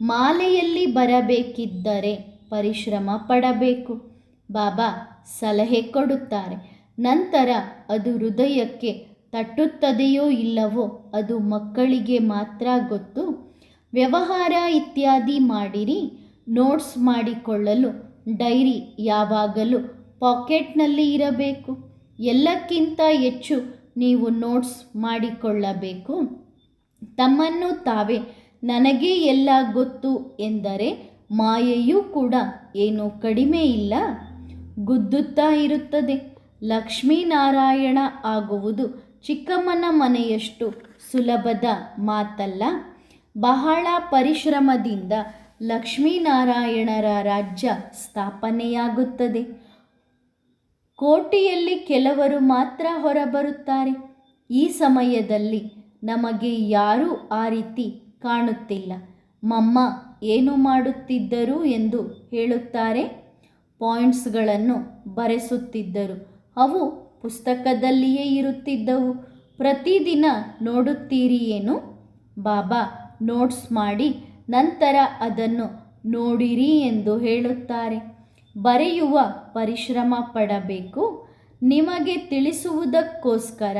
ಮಾಲೆಯಲ್ಲಿ ಬರಬೇಕಿದ್ದರೆ ಪರಿಶ್ರಮ ಪಡಬೇಕು. ಬಾಬಾ ಸಲಹೆ ಕೊಡುತ್ತಾರೆ. ನಂತರ ಅದು ಹೃದಯಕ್ಕೆ ತಟ್ಟುತ್ತದೆಯೋ ಇಲ್ಲವೋ ಅದು ಮಕ್ಕಳಿಗೆ ಮಾತ್ರ ಗೊತ್ತು. ವ್ಯವಹಾರ ಇತ್ಯಾದಿ ಮಾಡಿರಿ, ನೋಟ್ಸ್ ಮಾಡಿಕೊಳ್ಳಲು, ಡೈರಿ ಯಾವಾಗಲೂ ಪಾಕೆಟ್ನಲ್ಲಿ ಇರಬೇಕು. ಎಲ್ಲಕ್ಕಿಂತ ಹೆಚ್ಚು ನೀವು ನೋಟ್ಸ್ ಮಾಡಿಕೊಳ್ಳಬೇಕು. ತಮ್ಮನ್ನು ತಾವೇ ನನಗೆ ಎಲ್ಲ ಗೊತ್ತು ಎಂದರೆ ಮಾಯೆಯೂ ಕೂಡ ಏನು ಕಡಿಮೆ ಇಲ್ಲ. ಗುದ್ದುತ್ತಾ ಇರುತ್ತದೆ. ಲಕ್ಷ್ಮೀನಾರಾಯಣ ಆಗುವುದು ಚಿಕ್ಕಮ್ಮನ ಮನೆಯಷ್ಟು ಸುಲಭದ ಮಾತಲ್ಲ. ಬಹಳ ಪರಿಶ್ರಮದಿಂದ ಲಕ್ಷ್ಮೀನಾರಾಯಣರ ರಾಜ್ಯ ಸ್ಥಾಪನೆಯಾಗುತ್ತದೆ. ಕೋಟಿಯಲ್ಲಿ ಕೆಲವರು ಮಾತ್ರ ಹೊರಬರುತ್ತಾರೆ. ಈ ಸಮಯದಲ್ಲಿ ನಮಗೆ ಯಾರೂ ಆ ರೀತಿ ಕಾಣುತ್ತಿಲ್ಲ. ಮಮ್ಮ ಏನು ಮಾಡುತ್ತಿದ್ದರು ಎಂದು ಹೇಳುತ್ತಾರೆ. ಪಾಯಿಂಟ್ಸ್ಗಳನ್ನು ಬರೆಸುತ್ತಿದ್ದರು. ಅವು ಪುಸ್ತಕದಲ್ಲಿಯೇ ಇರುತ್ತಿದ್ದವು. ಪ್ರತಿದಿನ ನೋಡುತ್ತೀರಿ ಏನು? ಬಾಬಾ ನೋಟ್ಸ್ ಮಾಡಿ ನಂತರ ಅದನ್ನು ನೋಡಿರಿ ಎಂದು ಹೇಳುತ್ತಾರೆ. ಬರೆಯುವ ಪರಿಶ್ರಮ ಪಡಬೇಕು. ನಿಮಗೆ ತಿಳಿಸುವುದಕ್ಕೋಸ್ಕರ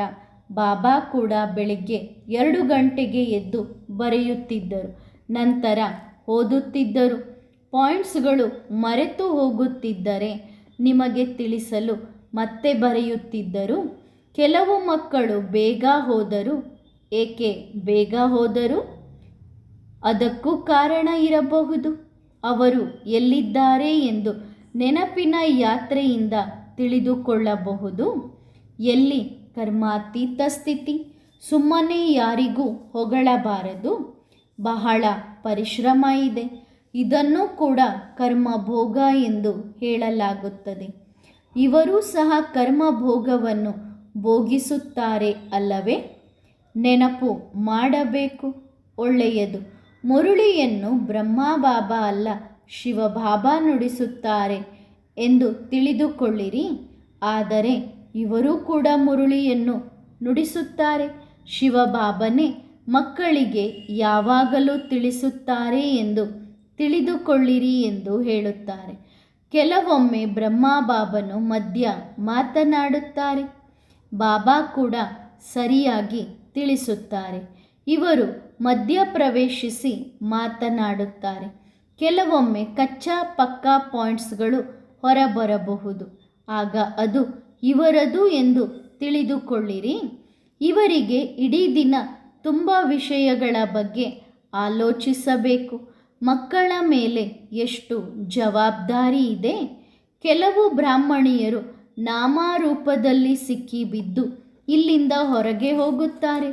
ಬಾಬಾ ಕೂಡ ಬೆಳಿಗ್ಗೆ ಎರಡು ಗಂಟೆಗೆ ಎದ್ದು ಬರೆಯುತ್ತಿದ್ದರು. ನಂತರ ಓದುತ್ತಿದ್ದರು. ಪಾಯಿಂಟ್ಸ್ಗಳು ಮರೆತು ಹೋಗುತ್ತಿದ್ದರೆ ನಿಮಗೆ ತಿಳಿಸಲು ಮತ್ತೆ ಬರೆಯುತ್ತಿದ್ದರು. ಕೆಲವು ಮಕ್ಕಳು ಬೇಗ ಹೋದರು. ಏಕೆ ಬೇಗ ಹೋದರು? ಅದಕ್ಕೂ ಕಾರಣ ಇರಬಹುದು. ಅವರು ಎಲ್ಲಿದ್ದಾರೆ ಎಂದು ನೆನಪಿನ ಯಾತ್ರೆಯಿಂದ ತಿಳಿದುಕೊಳ್ಳಬಹುದು. ಎಲ್ಲಿ ಕರ್ಮಾತೀತ ಸ್ಥಿತಿ? ಸುಮ್ಮನೆ ಯಾರಿಗೂ ಹೊಗಳಬಾರದು. ಬಹಳ ಪರಿಶ್ರಮ ಇದೆ. ಇದನ್ನು ಕೂಡ ಕರ್ಮ ಭೋಗ ಎಂದು ಹೇಳಲಾಗುತ್ತದೆ. ಇವರೂ ಸಹ ಕರ್ಮ ಭೋಗವನ್ನು ಭೋಗಿಸುತ್ತಾರೆ ಅಲ್ಲವೇ? ನೆನಪು ಮಾಡಬೇಕು. ಒಳ್ಳೆಯದು. ಮುರುಳಿಯನ್ನು ಬ್ರಹ್ಮಾಬಾಬಾ ಅಲ್ಲ ಶಿವಬಾಬಾ ನುಡಿಸುತ್ತಾರೆ ಎಂದು ತಿಳಿದುಕೊಳ್ಳಿರಿ. ಆದರೆ ಇವರೂ ಕೂಡ ಮುರುಳಿಯನ್ನು ನುಡಿಸುತ್ತಾರೆ. ಶಿವಬಾಬನೇ ಮಕ್ಕಳಿಗೆ ಯಾವಾಗಲೂ ತಿಳಿಸುತ್ತಾರೆ ಎಂದು ತಿಳಿದುಕೊಳ್ಳಿರಿ ಎಂದು ಹೇಳುತ್ತಾರೆ. ಕೆಲವೊಮ್ಮೆ ಬ್ರಹ್ಮ ಬಾಬನು ಮಧ್ಯ ಮಾತನಾಡುತ್ತಾರೆ. ಬಾಬಾ ಕೂಡ ಸರಿಯಾಗಿ ತಿಳಿಸುತ್ತಾರೆ. ಇವರು ಮಧ್ಯ ಪ್ರವೇಶಿಸಿ ಮಾತನಾಡುತ್ತಾರೆ. ಕೆಲವೊಮ್ಮೆ ಕಚ್ಚಾ ಪಕ್ಕಾ ಪಾಯಿಂಟ್ಸ್ಗಳು ಹೊರಬರಬಹುದು. ಆಗ ಅದು ಇವರದು ಎಂದು ತಿಳಿದುಕೊಳ್ಳಿರಿ. ಇವರಿಗೆ ಇಡೀ ದಿನ ತುಂಬ ವಿಷಯಗಳ ಬಗ್ಗೆ ಆಲೋಚಿಸಬೇಕು. ಮಕ್ಕಳ ಮೇಲೆ ಎಷ್ಟು ಜವಾಬ್ದಾರಿ ಇದೆ? ಕೆಲವು ಬ್ರಾಹ್ಮಣಿಯರು ನಾಮರೂಪದಲ್ಲಿ ಸಿಕ್ಕಿಬಿದ್ದು ಇಲ್ಲಿಂದ ಹೊರಗೆ ಹೋಗುತ್ತಾರೆ.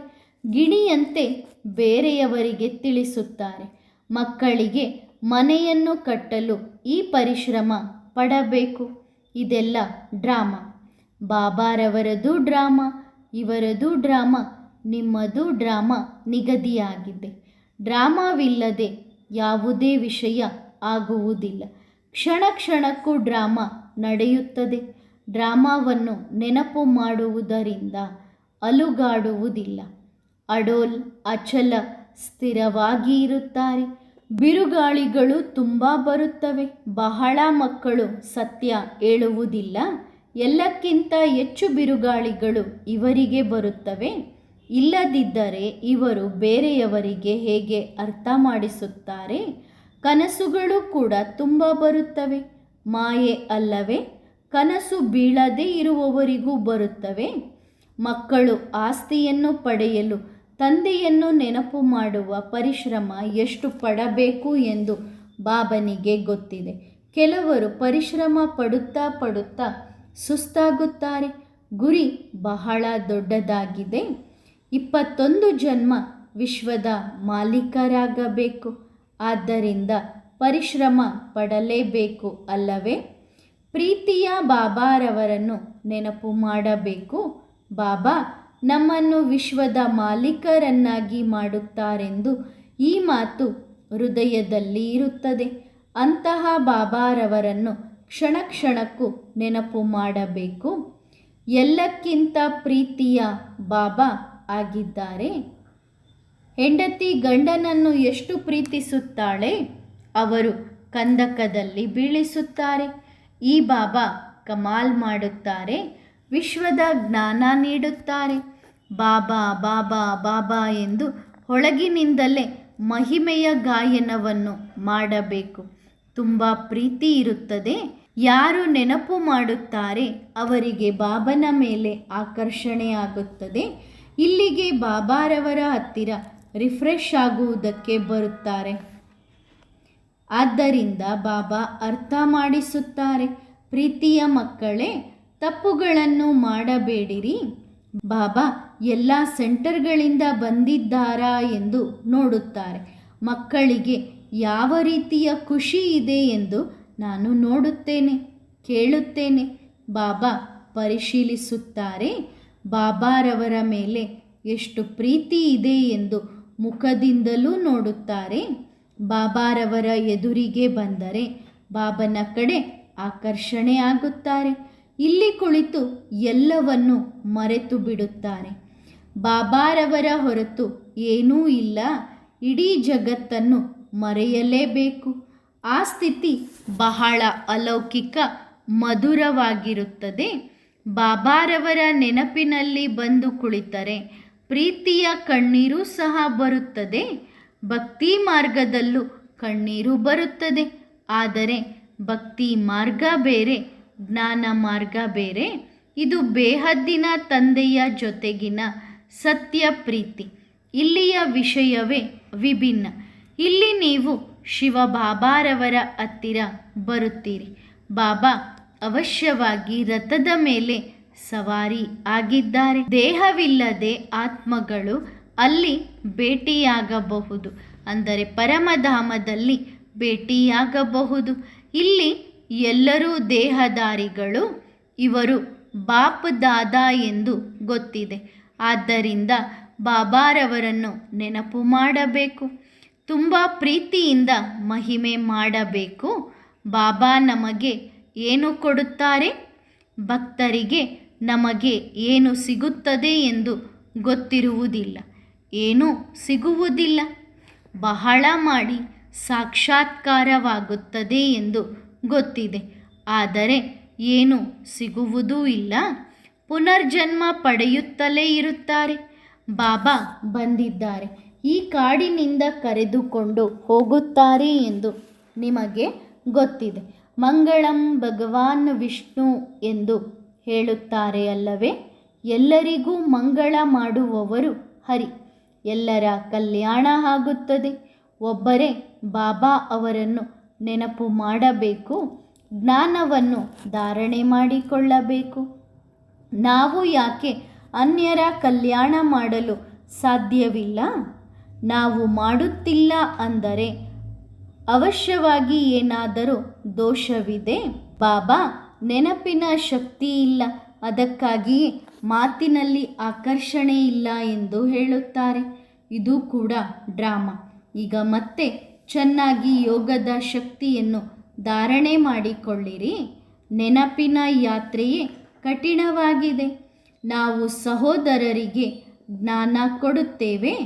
ಗಿಣಿಯಂತೆ ಬೇರೆಯವರಿಗೆ ತಿಳಿಸುತ್ತಾರೆ. ಮಕ್ಕಳಿಗೆ ಮನೆಯನ್ನು ಕಟ್ಟಲು ಈ ಪರಿಶ್ರಮ ಪಡಬೇಕು. ಇದೆಲ್ಲ ಡ್ರಾಮಾ. ಬಾಬಾರವರದು ಡ್ರಾಮಾ, ಇವರದು ಡ್ರಾಮಾ, ನಿಮ್ಮದು ಡ್ರಾಮಾ ನಿಗದಿಯಾಗಿದೆ. ಡ್ರಾಮಾವಿಲ್ಲದೆ ಯಾವುದೇ ವಿಷಯ ಆಗುವುದಿಲ್ಲ. ಕ್ಷಣ ಕ್ಷಣಕ್ಕೂ ಡ್ರಾಮಾ ನಡೆಯುತ್ತದೆ. ಡ್ರಾಮಾವನ್ನು ನೆನಪು ಮಾಡುವುದರಿಂದ ಅಲುಗಾಡುವುದಿಲ್ಲ. ಅಡೋಲ್, ಅಚಲ ಸ್ಥಿರವಾಗಿ ಇರುತ್ತಾರೆ ಬಿರುಗಾಳಿಗಳು ತುಂಬ ಬರುತ್ತವೆ. ಬಹಳ ಮಕ್ಕಳು ಸತ್ಯ ಹೇಳುವುದಿಲ್ಲ. ಎಲ್ಲಕ್ಕಿಂತ ಹೆಚ್ಚು ಬಿರುಗಾಳಿಗಳು ಇವರಿಗೆ ಬರುತ್ತವೆ. ಇಲ್ಲದಿದ್ದರೆ ಇವರು ಬೇರೆಯವರಿಗೆ ಹೇಗೆ ಅರ್ಥ ಮಾಡಿಸುತ್ತಾರೆ? ಕನಸುಗಳು ಕೂಡ ತುಂಬ ಬರುತ್ತವೆ. ಮಾಯೆ ಅಲ್ಲವೇ? ಕನಸು ಬೀಳದೇ ಇರುವವರಿಗೂ ಬರುತ್ತವೆ. ಮಕ್ಕಳು ಆಸ್ತಿಯನ್ನು ಪಡೆಯಲು ತಂದೆಯನ್ನು ನೆನಪು ಮಾಡುವ ಪರಿಶ್ರಮ ಎಷ್ಟು ಪಡಬೇಕು ಎಂದು ಬಾಬನಿಗೆ ಗೊತ್ತಿದೆ. ಕೆಲವರು ಪರಿಶ್ರಮ ಪಡುತ್ತಾ ಪಡುತ್ತಾ ಸುಸ್ತಾಗುತ್ತಾರೆ. ಗುರಿ ಬಹಳ ದೊಡ್ಡದಾಗಿದೆ. ಇಪ್ಪತ್ತೊಂದು ಜನ್ಮ ವಿಶ್ವದ ಮಾಲೀಕರಾಗಬೇಕು. ಆದ್ದರಿಂದ ಪರಿಶ್ರಮ ಪಡಲೇಬೇಕು ಅಲ್ಲವೇ? ಪ್ರೀತಿಯ ಬಾಬಾರವರನ್ನು ನೆನಪು ಮಾಡಬೇಕು. ಬಾಬಾ ನಮ್ಮನ್ನು ವಿಶ್ವದ ಮಾಲೀಕರನ್ನಾಗಿ ಮಾಡುತ್ತಾರೆಂದು ಈ ಮಾತು ಹೃದಯದಲ್ಲಿ ಇರುತ್ತದೆ. ಅಂತಹ ಬಾಬಾರವರನ್ನು ಕ್ಷಣ ಕ್ಷಣಕ್ಕೂ ನೆನಪು ಮಾಡಬೇಕು. ಎಲ್ಲಕ್ಕಿಂತ ಪ್ರೀತಿಯ ಬಾಬಾ ಆಗಿದ್ದಾರೆ. ಹೆಂಡತಿ ಗಂಡನನ್ನು ಎಷ್ಟು ಪ್ರೀತಿಸುತ್ತಾಳೆ? ಅವರು ಕಂದಕದಲ್ಲಿ ಬೀಳಿಸುತ್ತಾರೆ. ಈ ಬಾಬಾ ಕಮಾಲ್ ಮಾಡುತ್ತಾರೆ. ವಿಶ್ವದ ಜ್ಞಾನ ನೀಡುತ್ತಾರೆ. ಬಾಬಾ ಬಾಬಾ ಬಾಬಾ ಎಂದು ಒಳಗಿನಿಂದಲೇ ಮಹಿಮೆಯ ಗಾಯನವನ್ನು ಮಾಡಬೇಕು. ತುಂಬ ಪ್ರೀತಿ ಇರುತ್ತದೆ. ಯಾರು ನೆನಪು ಮಾಡುತ್ತಾರೆ ಅವರಿಗೆ ಬಾಬನ ಮೇಲೆ ಆಕರ್ಷಣೆಯಾಗುತ್ತದೆ. ಇಲ್ಲಿಗೆ ಬಾಬಾರವರ ಹತ್ತಿರ ರಿಫ್ರೆಶ್ ಆಗುವುದಕ್ಕೆ ಬರುತ್ತಾರೆ. ಆದ್ದರಿಂದ ಬಾಬಾ ಅರ್ಥ ಮಾಡಿಸುತ್ತಾರೆ. ಪ್ರೀತಿಯ ಮಕ್ಕಳೇ ತಪ್ಪುಗಳನ್ನು ಮಾಡಬೇಡಿರಿ. ಬಾಬಾ, ಎಲ್ಲ ಸೆಂಟರ್ಗಳಿಂದ ಬಂದಿದ್ದಾರಾ ಎಂದು ನೋಡುತ್ತಾರೆ. ಮಕ್ಕಳಿಗೆ ಯಾವ ರೀತಿಯ ಖುಷಿ ಇದೆ ಎಂದು ನಾನು ನೋಡುತ್ತೇನೆ, ಕೇಳುತ್ತೇನೆ. ಬಾಬಾ ಪರಿಶೀಲಿಸುತ್ತಾರೆ. ಬಾಬಾರವರ ಮೇಲೆ ಎಷ್ಟು ಪ್ರೀತಿ ಇದೆ ಎಂದು ಮುಖದಿಂದಲೂ ನೋಡುತ್ತಾರೆ. ಬಾಬಾರವರ ಎದುರಿಗೆ ಬಂದರೆ ಬಾಬನ ಕಡೆ ಆಕರ್ಷಣೆ ಆಗುತ್ತಾರೆ. ಇಲ್ಲಿ ಕುಳಿತು ಎಲ್ಲವನ್ನು ಮರೆತು ಬಿಡುತ್ತಾರೆ ಬಾಬಾರವರ ಹೊರತು ಏನೂ ಇಲ್ಲ. ಇಡೀ ಜಗತ್ತನ್ನು ಮರೆಯಲೇಬೇಕು. ಆ ಸ್ಥಿತಿ ಬಹಳ ಅಲೌಕಿಕ, ಮಧುರವಾಗಿರುತ್ತದೆ. ಬಾಬಾರವರ ನೆನಪಿನಲ್ಲಿ ಬಂದು ಕುಳಿತರೆ, ಪ್ರೀತಿಯ ಕಣ್ಣೀರು ಸಹ ಬರುತ್ತದೆ. ಭಕ್ತಿ ಮಾರ್ಗದಲ್ಲೂ ಕಣ್ಣೀರು ಬರುತ್ತದೆ. ಆದರೆ ಭಕ್ತಿ ಮಾರ್ಗ ಬೇರೆ ಜ್ಞಾನ ಮಾರ್ಗ ಬೇರೆ. ಇದು ಬೇಹದ್ದಿನ ತಂದೆಯ ಜೊತೆಗಿನ ಸತ್ಯ ಪ್ರೀತಿ. ಇಲ್ಲಿಯ ವಿಷಯವೇ ವಿಭಿನ್ನ. ಇಲ್ಲಿ ನೀವು ಶಿವ ಬಾಬಾರವರ ಹತ್ತಿರ ಬರುತ್ತೀರಿ. ಬಾಬಾ ಅವಶ್ಯವಾಗಿ ರಥದ ಮೇಲೆ ಸವಾರಿ ಆಗಿದ್ದಾರೆ. ದೇಹವಿಲ್ಲದೆ ಆತ್ಮಗಳು ಅಲ್ಲಿ ಭೇಟಿಯಾಗಬಹುದು. ಅಂದರೆ ಪರಮಧಾಮದಲ್ಲಿ ಭೇಟಿಯಾಗಬಹುದು. ಇಲ್ಲಿ ಎಲ್ಲರೂ ದೇಹದಾರಿಗಳು, ಇವರು ಬಾಪ್ ದಾದಾ ಎಂದು ಗೊತ್ತಿದೆ. ಆದ್ದರಿಂದ ಬಾಬಾರವರನ್ನು ನೆನಪು ಮಾಡಬೇಕು. ತುಂಬ ಪ್ರೀತಿಯಿಂದ ಮಹಿಮೆ ಮಾಡಬೇಕು. ಬಾಬಾ ನಮಗೆ ಏನು ಕೊಡುತ್ತಾರೆ? ಭಕ್ತರಿಗೆ ನಮಗೆ ಏನು ಸಿಗುತ್ತದೆ ಎಂದು ಗೊತ್ತಿರುವುದಿಲ್ಲ. ಏನೂ ಸಿಗುವುದಿಲ್ಲ. ಬಹಳ ಮಾಡಿ ಸಾಕ್ಷಾತ್ಕಾರವಾಗುತ್ತದೆ ಎಂದು ಗೊತ್ತಿದೆ. ಆದರೆ ಏನು ಸಿಗುವುದೂ ಇಲ್ಲ. ಪುನರ್ಜನ್ಮ ಪಡೆಯುತ್ತಲೇ ಇರುತ್ತಾರೆ. ಬಾಬಾ ಬಂದಿದ್ದಾರೆ. ಈ ಕಾಡಿನಿಂದ ಕರೆದುಕೊಂಡು ಹೋಗುತ್ತಾರೆ ಎಂದು ನಿಮಗೆ ಗೊತ್ತಿದೆ. ಮಂಗಳಂ ಭಗವಾನ್ ವಿಷ್ಣು ಎಂದು ಹೇಳುತ್ತಾರೆ ಅಲ್ಲವೇ? ಎಲ್ಲರಿಗೂ ಮಂಗಳ ಮಾಡುವವರು ಹರಿ. ಎಲ್ಲರ ಕಲ್ಯಾಣ ಆಗುತ್ತದೆ. ಒಬ್ಬರೇ ಬಾಬಾ ಅವರನ್ನು ನೆನಪು ಮಾಡಬೇಕು, ಜ್ಞಾನವನ್ನು ಧಾರಣೆ ಮಾಡಿಕೊಳ್ಳಬೇಕು. ನಾವು ಯಾಕೆ ಅನ್ಯರ ಕಲ್ಯಾಣ ಮಾಡಲು ಸಾಧ್ಯವಿಲ್ಲ? ನಾವು ಮಾಡುತ್ತಿಲ್ಲ ಅಂದರೆ ಅವಶ್ಯವಾಗಿ ಏನಾದರೂ ದೋಷವಿದೆ? ಬಾಬಾ, ನೆನಪಿನ ಶಕ್ತಿ ಇಲ್ಲ. ಅದಕ್ಕಾಗಿಯೇ ಮಾತಿನಲ್ಲಿ ಆಕರ್ಷಣೆ ಇಲ್ಲ ಎಂದು ಹೇಳುತ್ತಾರೆ. ಇದು ಕೂಡ ಡ್ರಾಮಾ. ಈಗ ಮತ್ತೆ ಚೆನ್ನಾಗಿ ಯೋಗದ ಶಕ್ತಿಯನ್ನು ಧಾರಣೆ ಮಾಡಿಕೊಳ್ಳಿರಿ. ನೆನಪಿನ ಯಾತ್ರೆಯೇ ಕಠಿಣವಾಗಿದೆ. ನಾವು ಸಹೋದರರಿಗೆ ಜ್ಞಾನ ಕೊಡುತ್ತೇವೆ.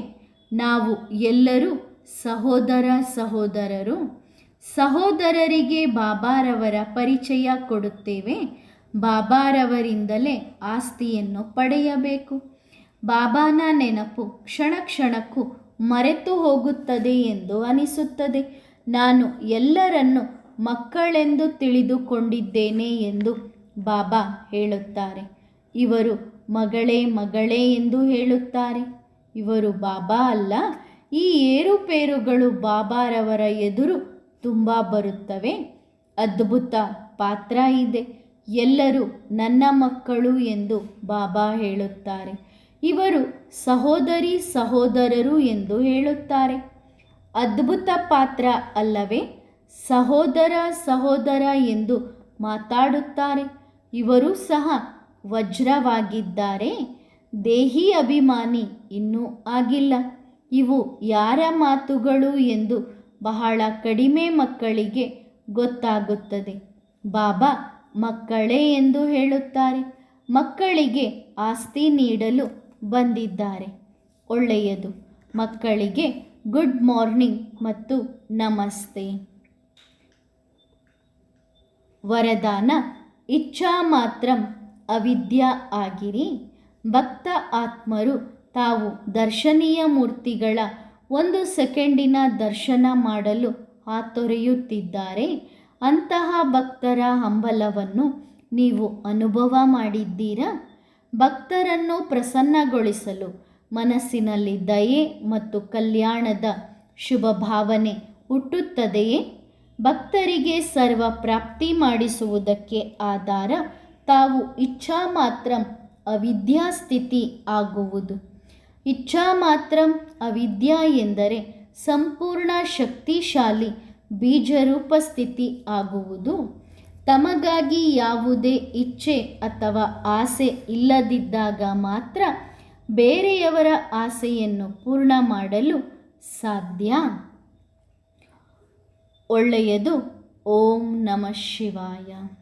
ನಾವು ಎಲ್ಲರೂ ಸಹೋದರ ಸಹೋದರರು. ಸಹೋದರರಿಗೆ ಬಾಬಾರವರ ಪರಿಚಯ ಕೊಡುತ್ತೇವೆ. ಬಾಬಾರವರಿಂದಲೇ ಆಸ್ತಿಯನ್ನು ಪಡೆಯಬೇಕು. ಬಾಬಾನ ನೆನಪು ಕ್ಷಣ ಕ್ಷಣಕ್ಕೂ ಮರೆತು ಹೋಗುತ್ತದೆ ಎಂದು ಅನಿಸುತ್ತದೆ. ನಾನು ಎಲ್ಲರನ್ನು ಮಕ್ಕಳೆಂದು ತಿಳಿದುಕೊಂಡಿದ್ದೇನೆ ಎಂದು ಬಾಬಾ ಹೇಳುತ್ತಾರೆ. ಇವರು ಮಗಳೇ ಮಗಳೇ ಎಂದು ಹೇಳುತ್ತಾರೆ. ಇವರು ಬಾಬಾ ಅಲ್ಲ, ಈ ಏರುಪೇರುಗಳು ಬಾಬಾರವರ ಎದುರು ತುಂಬ ಬರುತ್ತವೆ. ಅದ್ಭುತ ಪಾತ್ರ ಇದೆ. ಎಲ್ಲರೂ ನನ್ನ ಮಕ್ಕಳು ಎಂದು ಬಾಬಾ ಹೇಳುತ್ತಾರೆ. ಇವರು ಸಹೋದರಿ ಸಹೋದರರು ಎಂದು ಹೇಳುತ್ತಾರೆ. ಅದ್ಭುತ ಪಾತ್ರ ಅಲ್ಲವೇ? ಸಹೋದರ ಸಹೋದರ ಎಂದು ಮಾತಾಡುತ್ತಾರೆ. ಇವರು ಸಹ ವಜ್ರವಾಗಿದ್ದಾರೆ. ದೇಹಿ ಅಭಿಮಾನಿ ಇನ್ನೂ ಆಗಿಲ್ಲ. ಇವು ಯಾರ ಮಾತುಗಳು ಎಂದು ಬಹಳ ಕಡಿಮೆ ಮಕ್ಕಳಿಗೆ ಗೊತ್ತಾಗುತ್ತದೆ. ಬಾಬಾ ಮಕ್ಕಳೇ ಎಂದು ಹೇಳುತ್ತಾರೆ. ಮಕ್ಕಳಿಗೆ ಆಸ್ತಿ ನೀಡಲು ಬಂದಿದ್ದಾರೆ. ಒಳ್ಳೆಯದು. ಮಕ್ಕಳಿಗೆ ಗುಡ್ ಮಾರ್ನಿಂಗ್ ಮತ್ತು ನಮಸ್ತೆ. ವರದಾನ, ಇಚ್ಛಾ ಮಾತ್ರ, ಅವಿದ್ಯಾ ಆಗಿರಿ. ಭಕ್ತ ಆತ್ಮರು, ತಾವು ದರ್ಶನೀಯ ಮೂರ್ತಿಗಳ ಒಂದು ಸೆಕೆಂಡಿನ ದರ್ಶನ ಮಾಡಲು ಹಾತೊರೆಯುತ್ತಿದ್ದಾರೆ ಅಂತಹ ಭಕ್ತರ ಹಂಬಲವನ್ನು ನೀವು ಅನುಭವ ಮಾಡಿದ್ದೀರಾ? ಭಕ್ತರನ್ನು ಪ್ರಸನ್ನಗೊಳಿಸಲು ಮನಸ್ಸಿನಲ್ಲಿ ದಯೆ ಮತ್ತು ಕಲ್ಯಾಣದ ಶುಭ ಭಾವನೆ ಹುಟ್ಟುತ್ತದೆಯೇ? ಭಕ್ತರಿಗೆ ಸರ್ವ ಪ್ರಾಪ್ತಿ ಮಾಡಿಸುವುದಕ್ಕೆ ಆಧಾರ ತಾವು ಇಚ್ಛಾ ಮಾತ್ರ ಅವಿದ್ಯಾ ಸ್ಥಿತಿ ಆಗುವುದು. ಇಚ್ಛಾ ಮಾತ್ರ ಅವಿದ್ಯಾ ಎಂದರೆ ಸಂಪೂರ್ಣ ಶಕ್ತಿಶಾಲಿ ಬೀಜರೂಪ ಸ್ಥಿತಿ ಆಗುವುದು. ತಮಗಾಗಿ ಯಾವುದೇ ಇಚ್ಛೆ ಅಥವಾ ಆಸೆ ಇಲ್ಲದಿದ್ದಾಗ ಮಾತ್ರ ಬೇರೆಯವರ ಆಸೆಯನ್ನು ಪೂರ್ಣ ಮಾಡಲು ಸಾಧ್ಯ. ಒಳ್ಳೆಯದು. ಓಂ ನಮಃ ಶಿವಾಯ.